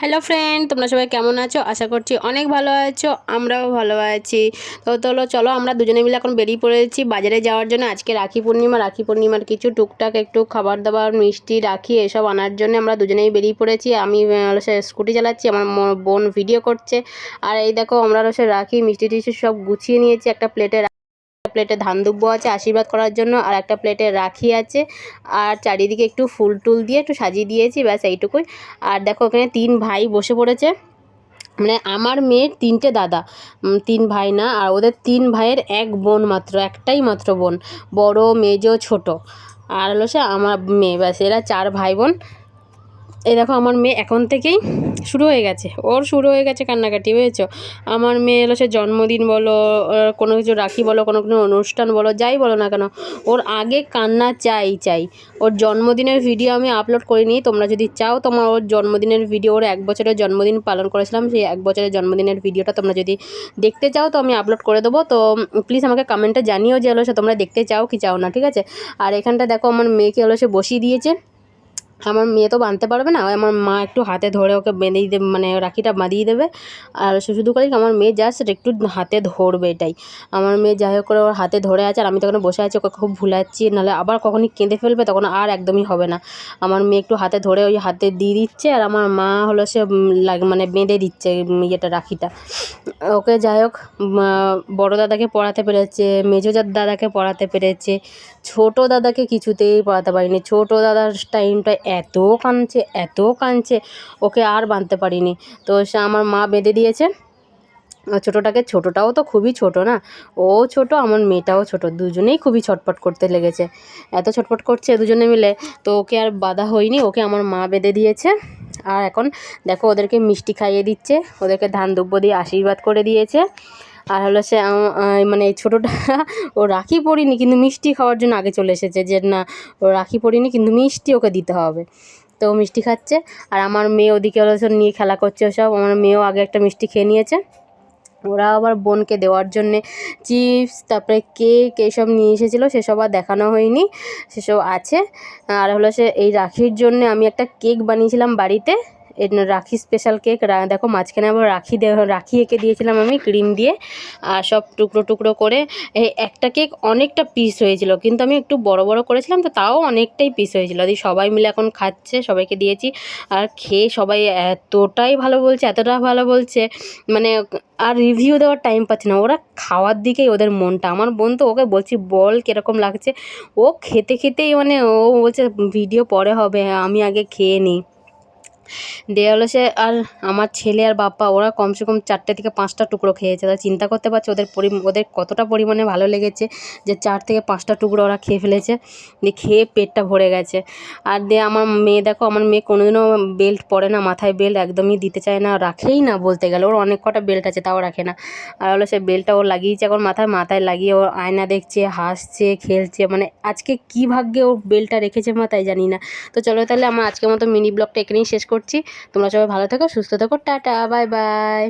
Hello friend তোমরা সবাই কেমন আছো? আশা করছি অনেক ভালো আছো, আমরাও ভালো আছি। তো চলো চলো, আমরা দুজনে মিলে এখন বেরিয়ে পড়েছি বাজারে যাওয়ার জন্য। আজকে রাখি পূর্ণিমা, রাখি পূর্ণিমার কিছু টুকটাক, একটু খাবার দাবার মিষ্টি রাখি, এসব আনার জন্য আমরা দুজনেই বেরিয়ে পড়েছি। আমি স্কুটি চালাচ্ছি, আমার বোন ভিডিও করছে। আর এই দেখো, আমরা সে রাখি মিষ্টি টিষ্টি সব গুছিয়ে নিয়েছি, একটা প্লেটে প্লেটে ধান দুব্বো আছে আশীর্বাদ করার জন্য, আর একটা প্লেটে রাখি আছে। আর চারিদিকে একটু ফুল টুল দিয়ে একটু সাজিয়ে দিয়েছি, ব্যাস এইটুকুই। আর দেখো ওখানে তিন ভাই বসে পড়েছে। মানে আমার মেয়ের তিনটে দাদা তিন ভাই না, আর ওদের তিন ভাইয়ের এক বোন মাত্র, একটাই মাত্র বোন, বড়, মেজো, ছোট। আর হলো সে আমার মেয়ে, ব্যাস এরা চার ভাই বোন। এই দেখো, আমার মেয়ে এখন থেকেই শুরু হয়ে গেছে। ওর শুরু হয়ে গেছে কান্নাকাটি, বুঝেছ? আমার মেয়ে হলো সে জন্মদিন বলো কোনো কিছু রাখি বলো, কোনো কোনো অনুষ্ঠান বলো, যাই বলো না কেন, ওর আগে কান্না চাই চাই। ওর জন্মদিনের ভিডিও আমি আপলোড করিনি, তোমরা যদি চাও, তোমার ওর জন্মদিনের ভিডিও ওর এক বছরের জন্মদিন পালন করেছিলাম, সেই এক বছরের জন্মদিনের ভিডিওটা তোমরা যদি দেখতে চাও, তো আমি আপলোড করে দেবো। তো প্লিজ আমাকে কমেন্টে জানিও যে হলো সে, তোমরা দেখতে চাও কি চাও না, ঠিক আছে? আর এখানটা দেখো, আমার মেয়েকে হলো সে বসিয়ে দিয়েছে। আমার মেয়ে তো বাঁধতে পারবে না, আমার মা একটু হাতে ধরে ওকে বেঁধে দেবে মানে রাখিটা বাঁধিয়ে দেবে। আর সে শুধু করে কি আমার মেয়ে জাস্ট একটু হাতে ধরবে এটাই। আমার মেয়ে যাই হোক করে ওর হাতে ধরে আছে, আর আমি তখন বসে আছি, ওকে খুব ভুলাচ্ছি, নাহলে আবার কখনই কেঁদে ফেলবে, তখন আর একদমই হবে না। আমার মেয়ে একটু হাতে ধরে ওই হাতে দিয়ে দিচ্ছে, আর আমার মা হলো সে মানে বেঁধে দিচ্ছে ইয়েটা, রাখিটা। ওকে যাই হোক বড় দাদাকে পড়াতে পেরেছে, মেজো জা- দাদাকে পড়াতে পেরেছে, ছোট দাদাকে কিছুতেই পড়াতে পারিনি। ছোট দাদার টাইমটা এত কাঁদছে এত কাঁদছে, ওকে আর বাঁধতে পারিনি। তো সে আমার মা বেঁধে দিয়েছে। ছোটোটাকে, ছোটোটাও তো খুবই ছোট না? ও ছোট, আমার মেয়েটাও ছোট, দুজনেই খুবই ছটপট করতে লেগেছে। এত ছটপট করছে দুজনে মিলে, তো ওকে আর বাধা হয়নি, ওকে আমার মা বেঁধে দিয়েছে। আর এখন দেখো ওদেরকে মিষ্টি খাইয়ে দিচ্ছে, ওদেরকে ধান দ্রব্য দিয়ে আশীর্বাদ করে দিয়েছে। আর হলো সে মানে ছোটোটা, ও রাখি পড়িনি কিন্তু মিষ্টি খাওয়ার জন্য আগে চলে এসেছে যে না, ও রাখি পড়িনি কিন্তু মিষ্টি ওকে দিতে হবে। তো মিষ্টি খাচ্ছে, আর আমার মেয়ে ওদিকে হলো নিয়ে খেলা করছে সব, আমার মেয়েও আগে একটা মিষ্টি খেয়ে নিয়েছে। ওরা আবার বোনকে দেওয়ার জন্যে চিপস, তারপরে কেক এইসব নিয়ে এসেছিল, সেসব আর দেখানো হয়নি, সেসব আছে। আর হলো সে এই রাখির জন্যে আমি একটা কেক বানিয়েছিলাম বাড়িতে। রাখি স্পেশাল কেক দেখো মাঝখানে আবার রাখি রাখি এঁকে দিয়েছিলাম আমি ক্রিম দিয়ে, আর সব টুকরো টুকরো করে একটা কেক অনেকটা পিস হয়েছিল, কিন্তু আমি একটু বড় বড় করেছিলাম তো তাও অনেকটাই পিস হয়েছিল। দিয়ে সবাই মিলে এখন খাচ্ছে, সবাইকে দিয়েছি, আর খেয়ে সবাই এতটাই ভালো বলছে, এতটা ভালো বলছে মানে আর রিভিউ দেওয়ার টাইম পাচ্ছে না, ওরা খাওয়ার দিকেই ওদের মনটা। আমার বোন তো ওকে বলছি, বল কীরকম লাগছে? ও খেতে খেতেই মানে ও বলছে, ভিডিও পরে হবে, আমি আগে খেয়ে নিই। দিয়ে হলো সে আর আমার ছেলে আর বাপ্পা, ওরা কমসে কম চারটে থেকে পাঁচটা টুকরো খেয়েছে। তারা চিন্তা করতে পারছে, ওদের পরি, ওদের কতটা পরিমাণে ভালো লেগেছে যে চার থেকে পাঁচটা টুকরো ওরা খেয়ে ফেলেছে দিয়ে খেয়ে পেটটা ভরে গেছে। আর দিয়ে আমার মেয়ে দেখো, আমার মেয়ে কোনোদিনও বেল্ট পরে না, মাথায় বেল্ট একদমই দিতে চায় না, রাখেই না বলতে গেলে। ওর অনেক কটা বেল্ট আছে, তাও রাখে না। আর হলো সে বেল্টটা ও লাগিয়েছে এখন মাথায় মাথায় লাগিয়ে ও আয়না দেখছে, হাসছে, খেলছে মানে আজকে কী ভাগ্যে ও বেল্টটা রেখেছে মাথায় জানি না। তো চলো তাহলে আমার আজকের মতো মিনি ব্লগটা এখানেই শেষ করছি। তোমরা সবাই ভালো থেকো সুস্থ থেকো টাটা বাই বাই।